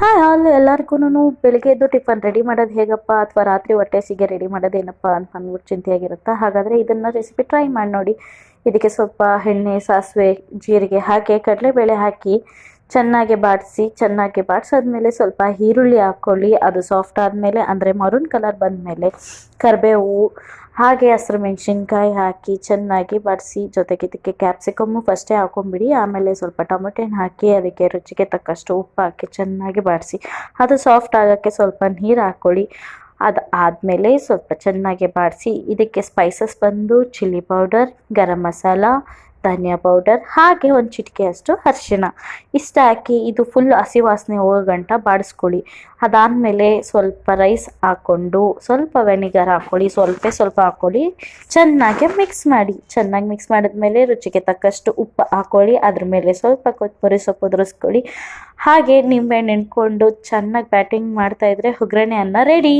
Hi all ಎಲ್ಲರಿಗೂ ಬೆಳಿಗ್ಗೆ ಎದ್ದು ಟಿಫನ್ ರೆಡಿ ಮಾಡೋದು ಹೇಗಪ್ಪ? ಅಥವಾ ರಾತ್ರಿ ಹೊಟ್ಟೆ ಸಿಗೆ ರೆಡಿ ಮಾಡೋದೇನಪ್ಪ ಅಂತ ಅಂದ್ಬಿಟ್ಟು ಚಿಂತೆಯಾಗಿರುತ್ತಾ ಹಾಗಾದರೆ ಇದನ್ನು ರೆಸಿಪಿ ಟ್ರೈ ಮಾಡಿ ನೋಡಿ. ಇದಕ್ಕೆ ಸ್ವಲ್ಪ ಎಣ್ಣೆ, ಸಾಸಿವೆ, ಜೀರಿಗೆ ಹಾಕಿ, ಕಡಲೆಬೇಳೆ ಹಾಕಿ ಚೆನ್ನಾಗಿ ಬಾಡಿಸಿ, ಚೆನ್ನಾಗಿ ಬಾಡಿಸಾದ್ಮೇಲೆ ಸ್ವಲ್ಪ ಈರುಳ್ಳಿ ಹಾಕ್ಕೊಳ್ಳಿ. ಅದು ಸಾಫ್ಟ್ ಆದಮೇಲೆ, ಅಂದರೆ ಮರೂನ್ ಕಲರ್ ಬಂದಮೇಲೆ ಕರಿಬೇವು ಹಾಗೆ ಹಸಿರು ಮೆಣಸಿನ್ಕಾಯಿ ಹಾಕಿ ಚೆನ್ನಾಗಿ ಬಡಿಸಿ ಜೊತೆಗೆ ಇದಕ್ಕೆ ಕ್ಯಾಪ್ಸಿಕಮ್ಮು ಫಸ್ಟೇ ಹಾಕೊಂಬಿಡಿ. ಆಮೇಲೆ ಸ್ವಲ್ಪ ಟೊಮೆಟೊ ಹಾಕಿ ಅದಕ್ಕೆ ರುಚಿಗೆ ತಕ್ಕಷ್ಟು ಉಪ್ಪು ಹಾಕಿ ಚೆನ್ನಾಗಿ ಬಾಡಿಸಿ. ಅದು ಸಾಫ್ಟ್ ಆಗೋಕ್ಕೆ ಸ್ವಲ್ಪ ನೀರು ಹಾಕ್ಕೊಳ್ಳಿ. ಅದು ಆದಮೇಲೆ ಸ್ವಲ್ಪ ಚೆನ್ನಾಗಿ ಬಾಡಿಸಿ. ಇದಕ್ಕೆ ಸ್ಪೈಸಸ್ ಬಂದು ಚಿಲ್ಲಿ ಪೌಡರ್ ಗರಂ ಮಸಾಲ ಧನಿಯಾ ಪೌಡರ್ ಹಾಗೆ ಒಂದು ಚಿಟಿಕೆಯಷ್ಟು ಅರಿಶಿಣ. ಇಷ್ಟ ಹಾಕಿ ಇದು ಫುಲ್ ಹಸಿ ವಾಸನೆ ಹೋಗೋ ಗಂಟ ಬಾಡಿಸ್ಕೊಳ್ಳಿ. ಅದಾದಮೇಲೆ ಸ್ವಲ್ಪ ರೈಸ್ ಹಾಕ್ಕೊಂಡು, ಸ್ವಲ್ಪ ವೆನಿಗರ್ ಹಾಕ್ಕೊಳ್ಳಿ, ಸ್ವಲ್ಪ ಸ್ವಲ್ಪ ಹಾಕ್ಕೊಳ್ಳಿ. ಚೆನ್ನಾಗಿ ಮಿಕ್ಸ್ ಮಾಡಿ. ಚೆನ್ನಾಗಿ ಮಿಕ್ಸ್ ಮಾಡಿದ್ಮೇಲೆ ರುಚಿಗೆ ತಕ್ಕಷ್ಟು ಉಪ್ಪು ಹಾಕ್ಕೊಳ್ಳಿ. ಅದ್ರ ಮೇಲೆ ಸ್ವಲ್ಪ ಕೊತ್ತಂಬರಿ ಸೊಪ್ಪು ಉದುರಿಸ್ಕೊಳ್ಳಿ ಹಾಗೆ ನಿಂಬೆ ನೆನ್ಕೊಂಡು ಚೆನ್ನಾಗಿ ಬ್ಯಾಟಿಂಗ್ ಮಾಡ್ತಾಯಿದ್ರೆ ಒಗ್ಗರಣೆ ಅನ್ನ ರೆಡಿ